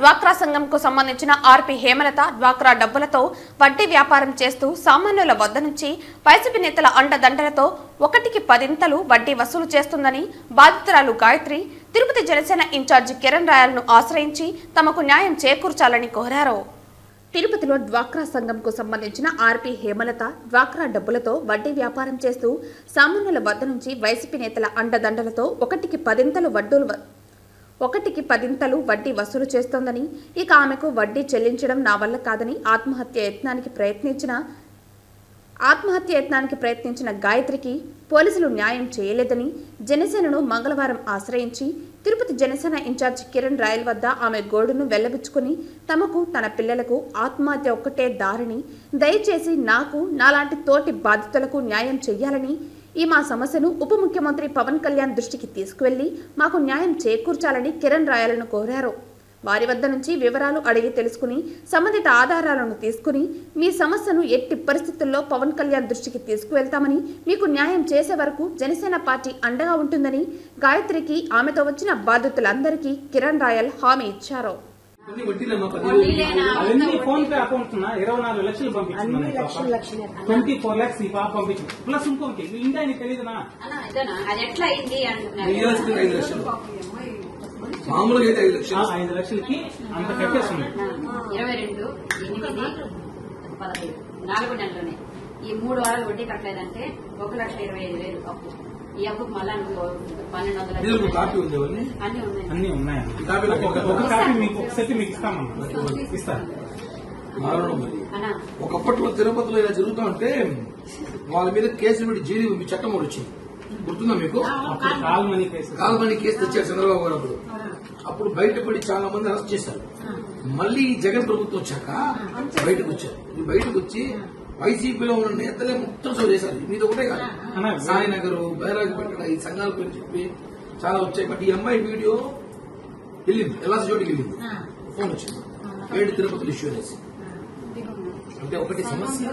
డ్వాక్రా సంఘంకు సంబంధించిన ఆర్పి హేమలత డ్వాక్రా డబ్బులతో వడ్డీ వ్యాపారం చేస్తూ సామాన్యుల వద్ద నుంచి వైసీపీ నేతల అండదండలతో ఒకటికి పదింతలు వడ్డీ వసూలు చేస్తుందని బాధితురాలు గాయత్రి తిరుపతి జనసేన ఇన్ఛార్జి కిరణ్ రాయలను ఆశ్రయించి తమకు న్యాయం చేకూర్చాలని కోరారు. తిరుపతిలో డ్వాక్రా సంఘంకు సంబంధించిన ఆర్పి హేమలత డ్వాక్రా డబ్బులతో వడ్డీ వ్యాపారం చేస్తూ సామాన్యుల వద్ద నుంచి వైసీపీ నేతల అండదండలతో ఒకటికి పదింతలు వడ్డీలు ఒకటికి పదింతలు వడ్డీ వసూలు చేస్తోందని ఇక ఆమెకు వడ్డీ చెల్లించడం నా వల్ల కాదని ఆత్మహత్య యత్నానికి ప్రయత్నించిన ఆత్మహత్య యత్నానికి ప్రయత్నించిన గాయత్రికి పోలీసులు న్యాయం చేయలేదని జనసేనను మంగళవారం ఆశ్రయించి తిరుపతి జనసేన ఇన్ఛార్జ్ కిరణ్ రాయల్ వద్ద ఆమె గోడును వెల్లబుచ్చుకుని తమకు తన పిల్లలకు ఆత్మహత్య ఒక్కటే దారిని దయచేసి నాకు నాలాంటి తోటి బాధితులకు న్యాయం చేయాలని ఈ మా సమస్యను ఉప ముఖ్యమంత్రి పవన్ కళ్యాణ్ దృష్టికి తీసుకువెళ్ళి మాకు న్యాయం చేకూర్చాలని కిరణ్ రాయలను కోరారు. వారి వద్ద నుంచి వివరాలు అడిగి తెలుసుకుని సంబంధిత ఆధారాలను తీసుకుని మీ సమస్యను ఎట్టి పరిస్థితుల్లో పవన్ కళ్యాణ్ దృష్టికి తీసుకువెళ్తామని మీకు న్యాయం చేసే వరకు జనసేన పార్టీ అండగా ఉంటుందని గాయత్రికి ఆమెతో వచ్చిన బాధితులందరికీ కిరణ్ రాయల్ హామీ ఇచ్చారు. అవన్నీ ఫోన్ పే అకౌంట్ ఉన్నా ఇరవై నాలుగు లక్షలు పంపించింది ట్వంటీ ఫోర్ లాక్స్ ఈ పాప పంపించింది ప్లస్ ఇంకొకటి ఇంకా ఆయనకి తెలియదునా అన్నా, ఇదేనా? అది ఎట్లా అయింది ఐదు లక్షలు. మామూలుగా అయితే ఐదు ఆ లక్షలు ఐదు లక్షలకి అంత కట్టేస్తుంది. ఇరవై రెండు ఎనిమిది పదహైదు నాలుగు నెలలోనే. ఈ మూడు వారాలు వడ్డీ కట్టలేదంటే ఒక లక్ష ఇరవై ఐదు వేలు అప్పు. ఈ మళ్ళా పన్నెండు వందల అన్ని ఉన్నాయి. అన్ని ఒక కాపీ మీకు ఒక సెట్ మీకు ఇస్తామన్నా ఒకప్పట్లో తిరుపతిలో ఇలా జరుగుతూ ఉంటే వాళ్ళ మీద కేసులు పెట్టి జైలు మీ చట్టం వచ్చింది. గుర్తుందా మీకు? అప్పుడు call money case. Call money case తెచ్చారు చంద్రబాబు గారు అప్పుడు. అప్పుడు బయటపడి చాలా మంది అరెస్ట్ చేశారు. మళ్ళీ ఈ జగన్ ప్రభుత్వం వచ్చాక బయటకు వచ్చారు. ఈ బయటకు వచ్చి వైసీపీలో ఉన్న నేతలే మొత్తం చేశారు మీద ఒకటే కాదు. సాయినగర్ బైరాజపేట ఈ సంఘాల పేరు చెప్పి చాలా వచ్చాయి. బట్ ఈ అమ్మాయి వీడియో వెళ్ళింది. ఎలా చోటికి వెళ్ళింది. ఫోన్ వచ్చింది. ఏడు తిరుపతి ఇష్యూ అనేసి అంటే ఒకటి సమస్య.